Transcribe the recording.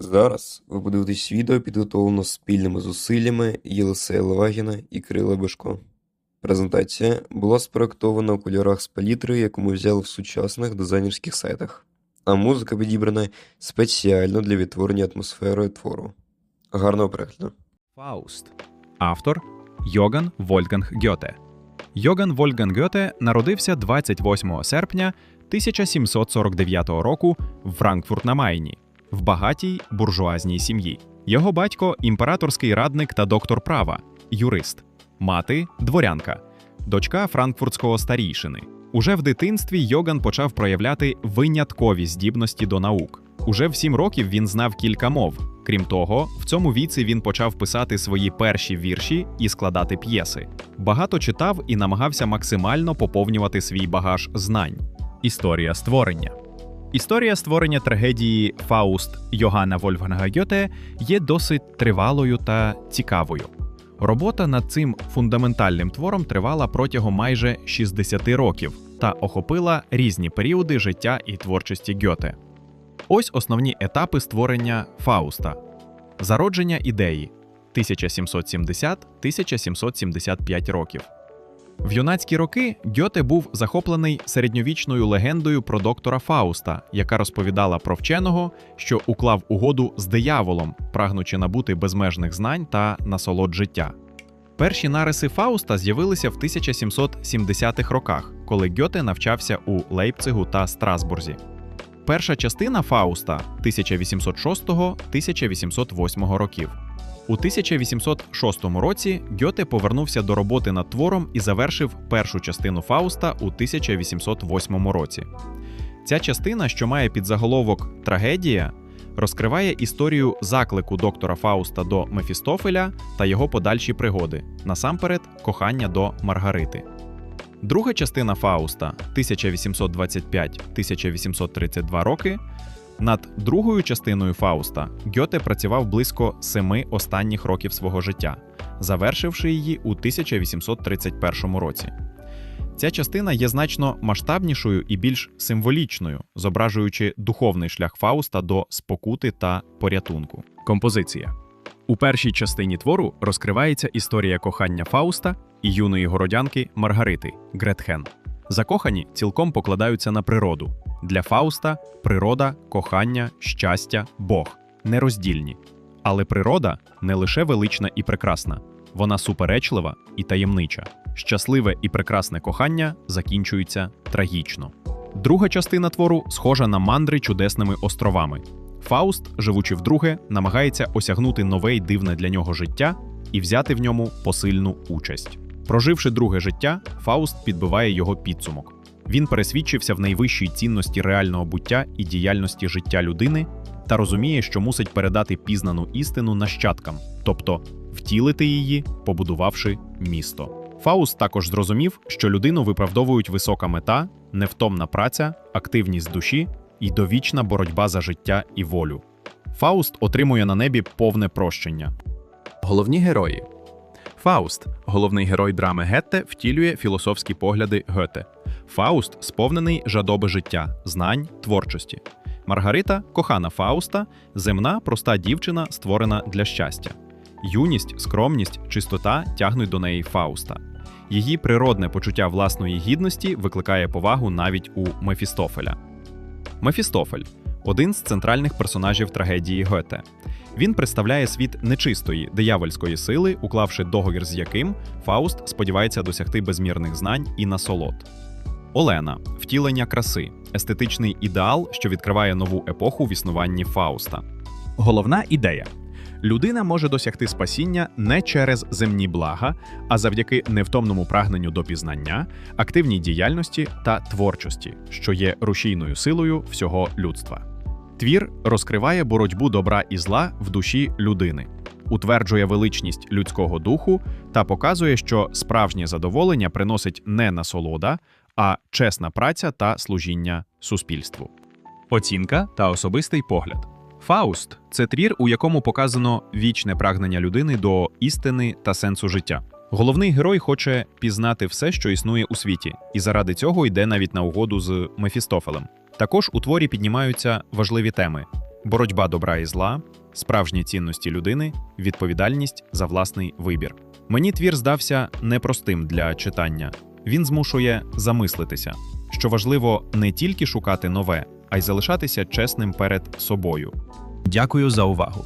Зараз ви подивитесь відео, підготовлено спільними зусиллями Єлисея Левагіна і Кирила Бешко. Презентація була спроектована у кольорах з палітри, яку ми взяли в сучасних дизайнерських сайтах, а музика підібрана спеціально для відтворення атмосфери твору. Гарного перегляду! Фауст. Автор Йоган Вольфганг Гьоте. Йоган Вольфганг Гьоте народився 28 серпня 1749 року в Франкфурт на Майні в багатій буржуазній сім'ї. Його батько імператорський радник та доктор права, юрист, мати дворянка, дочка франкфуртського старійшини. Уже в дитинстві Йоган почав проявляти виняткові здібності до наук. Уже в сім років він знав кілька мов. Крім того, в цьому віці він почав писати свої перші вірші і складати п'єси. Багато читав і намагався максимально поповнювати свій багаж знань. Історія створення. Історія створення трагедії Фауст Йоганна Вольфганга Гьоте є досить тривалою та цікавою. Робота над цим фундаментальним твором тривала протягом майже 60 років та охопила різні періоди життя і творчості Гьоте. Ось основні етапи створення Фауста: зародження ідеї 1770-1775 років. В юнацькі роки Гьоте був захоплений середньовічною легендою про доктора Фауста, яка розповідала про вченого, що уклав угоду з дияволом, прагнучи набути безмежних знань та насолод життя. Перші нариси Фауста з'явилися в 1770-х роках, коли Гьоте навчався у Лейпцигу та Страсбурзі. Перша частина Фауста 1806-1808 років. У 1806 році Гьоте повернувся до роботи над твором і завершив першу частину Фауста у 1808 році. Ця частина, що має підзаголовок Трагедія, розкриває історію заклику доктора Фауста до Мефістофеля та його подальші пригоди, насамперед, кохання до Маргарити. Друга частина Фауста 1825-1832 роки. Над другою частиною Фауста Гьоте працював близько семи останніх років свого життя, завершивши її у 1831 році. Ця частина є значно масштабнішою і більш символічною, зображуючи духовний шлях Фауста до спокути та порятунку. Композиція у першій частині твору розкривається історія кохання Фауста і юної городянки Маргарити Гретхен. Закохані цілком покладаються на природу. Для Фауста природа, кохання, щастя, Бог нероздільні. Але природа не лише велична і прекрасна, вона суперечлива і таємнича. Щасливе і прекрасне кохання закінчується трагічно. Друга частина твору схожа на мандри чудесними островами. Фауст, живучи вдруге, намагається осягнути нове й дивне для нього життя і взяти в ньому посильну участь. Проживши друге життя, Фауст підбиває його підсумок. Він пересвідчився в найвищій цінності реального буття і діяльності життя людини та розуміє, що мусить передати пізнану істину нащадкам, тобто втілити її, побудувавши місто. Фауст також зрозумів, що людину виправдовують висока мета, невтомна праця, активність душі і довічна боротьба за життя і волю. Фауст отримує на небі повне прощення. Головні герої. Фауст, головний герой драми Гетте, втілює філософські погляди Гете. Фауст сповнений жадоби життя, знань, творчості. Маргарита кохана Фауста, земна, проста дівчина, створена для щастя. Юність, скромність, чистота тягнуть до неї Фауста. Її природне почуття власної гідності викликає повагу навіть у Мефістофеля. Мефістофель один з центральних персонажів трагедії Гете. Він представляє світ нечистої диявольської сили, уклавши договір з яким Фауст сподівається досягти безмірних знань і насолод. Олена втілення краси, естетичний ідеал, що відкриває нову епоху в існуванні Фауста. Головна ідея. Людина може досягти спасіння не через земні блага, а завдяки невтомному прагненню до пізнання, активній діяльності та творчості, що є рушійною силою всього людства. Твір розкриває боротьбу добра і зла в душі людини, утверджує величність людського духу та показує, що справжнє задоволення приносить не насолода, а чесна праця та служіння суспільству. Оцінка та особистий погляд. Фауст це твір, у якому показано вічне прагнення людини до істини та сенсу життя. Головний герой хоче пізнати все, що існує у світі, і заради цього йде навіть на угоду з Мефістофелем. Також у творі піднімаються важливі теми: боротьба добра і зла, справжні цінності людини, відповідальність за власний вибір. Мені твір здався непростим для читання. Він змушує замислитися, що важливо не тільки шукати нове, а й залишатися чесним перед собою. Дякую за увагу.